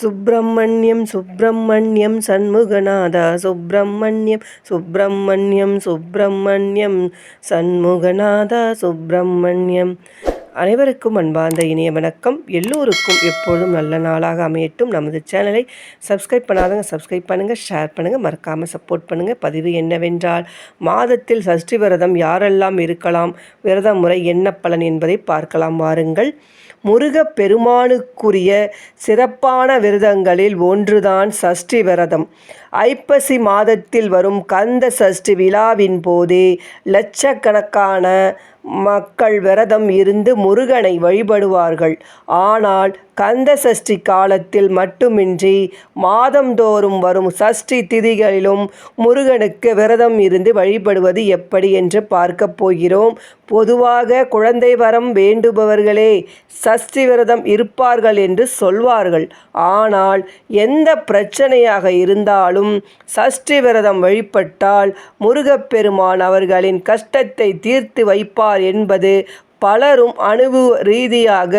சுப்பிரமணியம் சுப்பிரமணியம் சண்முகநாதா சுப்பிரமணியம் சுப்பிரமணியம் சுப்பிரமணியம் சண்முகநாதா சுப்பிரமணியம் அனைவருக்கும் அன்பார்ந்த இனிய வணக்கம். எல்லோருக்கும் எப்பொழுதும் நல்ல நாளாக அமையட்டும். நமது சேனலை சப்ஸ்கிரைப் பண்ணாதவங்க சப்ஸ்கிரைப் பண்ணுங்கள் ஷேர் பண்ணுங்கள் மறக்காமல் சப்போர்ட் பண்ணுங்கள் பதிவு என்னவென்றால் மாதத்தில் சஷ்டி விரதம் யாரெல்லாம் இருக்கலாம் விரத முறை என்ன பலன் என்பதை பார்க்கலாம். வாருங்கள். முருக பெருமானுக்குரிய சிறப்பான விரதங்களில் ஒன்றுதான் சஷ்டி விரதம். ஐப்பசி மாதத்தில் வரும் கந்த சஷ்டி விழாவின் போதே லட்சக்கணக்கான மக்கள் விரதம் இருந்து முருகனை வழிபடுவார்கள். ஆனால் கந்த சஷ்டி காலத்தில் மட்டுமின்றி மாதந்தோறும் வரும் சஷ்டி திதிகளிலும் முருகனுக்கு விரதம் இருந்து வழிபடுவது எப்படி என்று பார்க்கப் போகிறோம். பொதுவாக குழந்தை வரம் வேண்டுபவர்களே சஷ்டி விரதம் இருப்பார்கள் என்று சொல்வார்கள். ஆனால் எந்த பிரச்சனையாக இருந்தாலும் சஷ்டி விரதம் வழிபட்டால் முருகப்பெருமான் அவர்களின் கஷ்டத்தை தீர்த்து வைப்பார் என்பது பலரும் அனுபவ ரீதியாக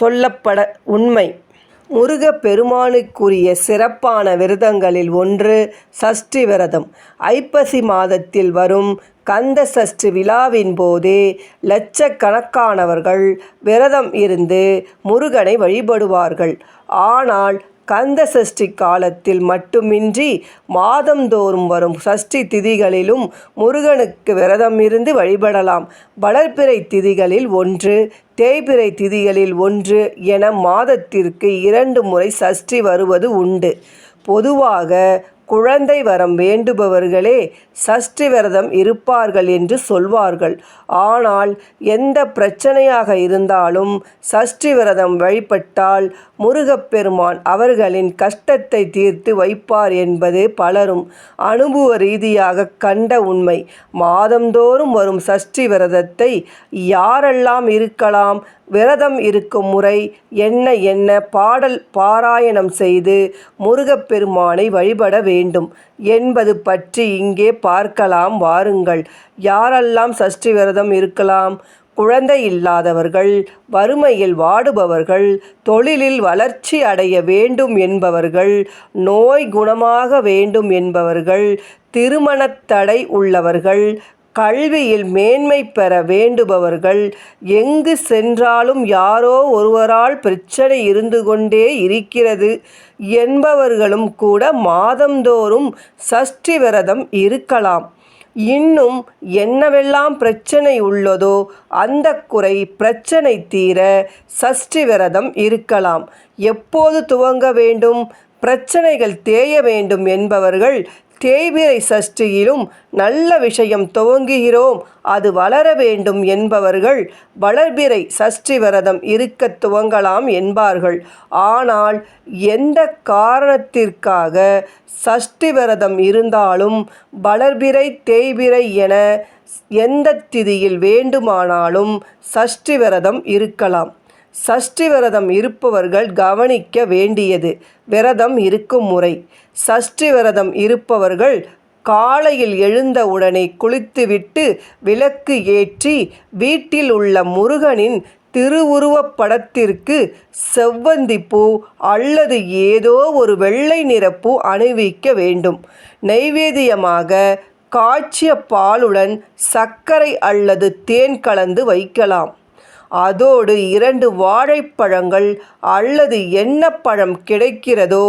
சொல்லப்பட உண்மை. முருகப் பெருமானுக்குரிய சிறப்பான விரதங்களில் ஒன்று சஷ்டி விரதம். ஐப்பசி மாதத்தில் வரும் கந்த சஷ்டி விழாவின் போதே லட்சக்கணக்கானவர்கள் விரதம் இருந்து முருகனை வழிபடுவார்கள். ஆனால் கந்த சஷ்டி காலத்தில் மட்டுமின்றி மாதந்தோறும் வரும் சஷ்டி திதிகளிலும் முருகனுக்கு விரதம் இருந்து வழிபடலாம். வளர்பிறை திதிகளில் ஒன்று தேய்பிறை திதிகளில் ஒன்று என மாதத்திற்கு இரண்டு முறை சஷ்டி வருவது உண்டு. பொதுவாக குழந்தை வரம் வேண்டுபவர்களே சஷ்டி விரதம் இருப்பார்கள் என்று சொல்வார்கள். ஆனால் எந்த பிரச்சனையாக இருந்தாலும் சஷ்டி விரதம் வழிபட்டால் முருகப்பெருமான் அவர்களின் கஷ்டத்தை தீர்த்து வைப்பார் என்பது பலரும் அனுபவ ரீதியாக கண்ட உண்மை. மாதந்தோறும் வரும் சஷ்டி விரதத்தை யாரெல்லாம் இருக்கலாம் விரதம் இருக்கும் முறை என்ன என்ன பாடல் பாராயணம் செய்து முருகப்பெருமானை வழிபட வேண்டும். என்பது பற்றி இங்கே பார்க்கலாம். வாருங்கள். யாரெல்லாம் சஷ்டி விரதம் இருக்கலாம்? குழந்தை இல்லாதவர்கள் வறுமையில் வாடுபவர்கள் தொழிலில் வளர்ச்சி அடைய வேண்டும் என்பவர்கள் நோய் குணமாக வேண்டும் என்பவர்கள் திருமணத்தடை உள்ளவர்கள் கல்வியில் மேன்மை பெற வேண்டுபவர்கள் எங்கு சென்றாலும் யாரோ ஒருவரால் பிரச்சனை இருந்து கொண்டே இருக்கிறது என்பவர்களும் கூட மாதந்தோறும் சஷ்டி விரதம் இருக்கலாம். இன்னும் என்னவெல்லாம் பிரச்சனை உள்ளதோ அந்த குறை பிரச்சனை தீர சஷ்டி விரதம் இருக்கலாம். எப்போது துவங்க வேண்டும்? பிரச்சனைகள் தேய வேண்டும் என்பவர்கள் தேய்பிரை சஷ்டியிலும் நல்ல விஷயம் துவங்குகிறோம். அது வளர வேண்டும் என்பவர்கள் வளர்பிறை சஷ்டி விரதம் இருக்க துவங்கலாம் என்பார்கள். ஆனால் எந்த காரணத்திற்காக சஷ்டி விரதம் இருந்தாலும் வளர்பிறை தேய்பிறை என எந்த திதியில் வேண்டுமானாலும் சஷ்டி விரதம் இருக்கலாம். சஷ்டி விரதம் இருப்பவர்கள் கவனிக்க வேண்டியது விரதம் இருக்கும் முறை. சஷ்டி விரதம் இருப்பவர்கள் காலையில் எழுந்தவுடனே குளித்துவிட்டு விளக்கு ஏற்றி வீட்டில் உள்ள முருகனின் திருவுருவப் படத்திற்கு செவ்வந்தி பூ அல்லது ஏதோ ஒரு வெள்ளை நிறப்பூ அணிவிக்க வேண்டும். நைவேத்தியமாக காய்ச்சிய பாலுடன் சர்க்கரை அல்லது தேன் கலந்து வைக்கலாம். அதோடு இரண்டு வாழைப்பழங்கள் அல்லது என்ன பழம் கிடைக்கிறதோ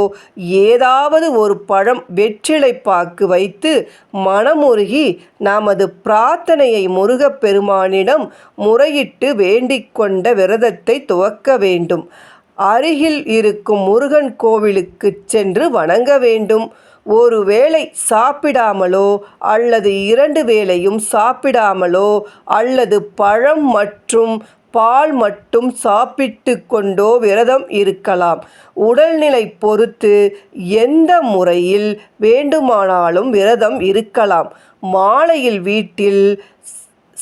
ஏதாவது ஒரு பழம் வெற்றிலை பாக்கு வைத்து மனமுருகி நமது பிரார்த்தனையை முருகப்பெருமானிடம் முறையிட்டு வேண்டிக் கொண்ட விரதத்தை துவக்க வேண்டும். அருகில் இருக்கும் முருகன் கோவிலுக்கு சென்று வணங்க வேண்டும். ஒரு வேளை சாப்பிடாமலோ அல்லது இரண்டு வேளையும் சாப்பிடாமலோ அல்லது பழம் மற்றும் பால் மட்டும் சாப்பிட்டு கொண்டோ விரதம் இருக்கலாம். உடல்நிலை பொறுத்து எந்த முறையில் வேண்டுமானாலும் விரதம் இருக்கலாம். மாலையில் வீட்டில்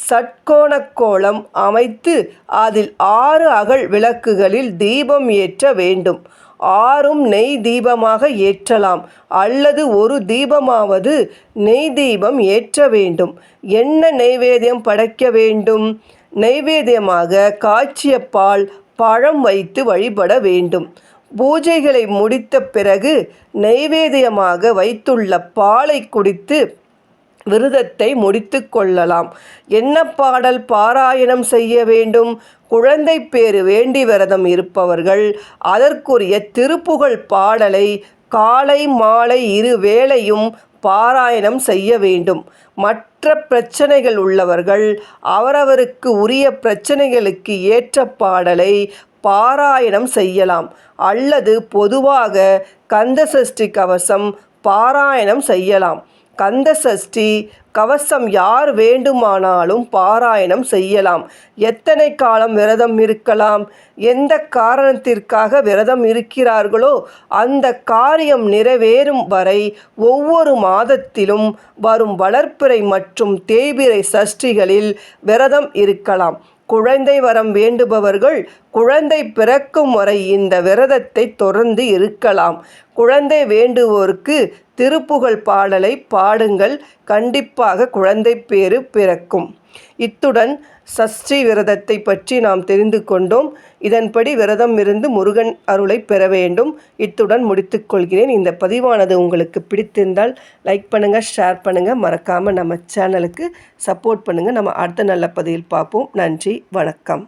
சட்கோணக்கோளம் கோலம் அமைத்து அதில் ஆறு அகல் விளக்குகளில் தீபம் ஏற்ற வேண்டும். ஆறும் நெய் தீபமாக ஏற்றலாம். அல்லது ஒரு தீபமாவது நெய் தீபம் ஏற்ற வேண்டும். என்ன நெய்வேத்தியம் படைக்க வேண்டும்? நைவேத்தியமாக காய்ச்சிய பால் பழம் வைத்து வழிபட வேண்டும். பூஜைகளை முடித்த பிறகு நெய்வேத்தியமாக வைத்துள்ள பாலை குடித்து விரதத்தை முடித்து கொள்ளலாம். என்ன பாடல் பாராயணம் செய்ய வேண்டும்? குழந்தை பேறு வேண்டி விரதம் இருப்பவர்கள் அதற்குரிய திருப்புகழ் பாடலை காலை மாலை இரு வேளையும் பாராயணம் செய்ய வேண்டும். மற்ற பிரச்சனைகள் உள்ளவர்கள் அவரவருக்கு உரிய பிரச்சனைகளுக்கு ஏற்ற பாடலை பாராயணம் செய்யலாம். அல்லது பொதுவாக கந்தசஷ்டி கவசம் பாராயணம் செய்யலாம். கந்த சஷ்டி கவசம் யார் வேண்டுமானாலும் பாராயணம் செய்யலாம். எத்தனை காலம் விரதம் இருக்கலாம்? எந்த காரணத்திற்காக விரதம் இருக்கிறார்களோ அந்த காரியம் நிறைவேறும் வரை ஒவ்வொரு மாதத்திலும் வரும் வளர்ப்பிறை மற்றும் தேய்பிறை சஷ்டிகளில் விரதம் இருக்கலாம். குழந்தை வரம் வேண்டுபவர்கள் குழந்தை பிறக்கும் வரை இந்த விரதத்தை தொடர்ந்து இருக்கலாம். குழந்தை வேண்டுவோருக்கு திருப்புகழ் பாடலை பாடுங்கள். கண்டிப்பாக குழந்தை பேறு பிறக்கும். இத்துடன் சஷ்டி விரதத்தை பற்றி நாம் தெரிந்து கொண்டோம். இதன்படி விரதம் இருந்து முருகன் அருளை பெற வேண்டும். இத்துடன் முடித்துக்கொள்கிறேன் இந்த பதிவானது உங்களுக்கு பிடித்திருந்தால் லைக் பண்ணுங்கள் ஷேர் பண்ணுங்கள் மறக்காமல் நம்ம சேனலுக்கு சப்போர்ட் பண்ணுங்கள் நம்ம அடுத்த நல்ல பதிவில் பார்ப்போம். நன்றி வணக்கம்.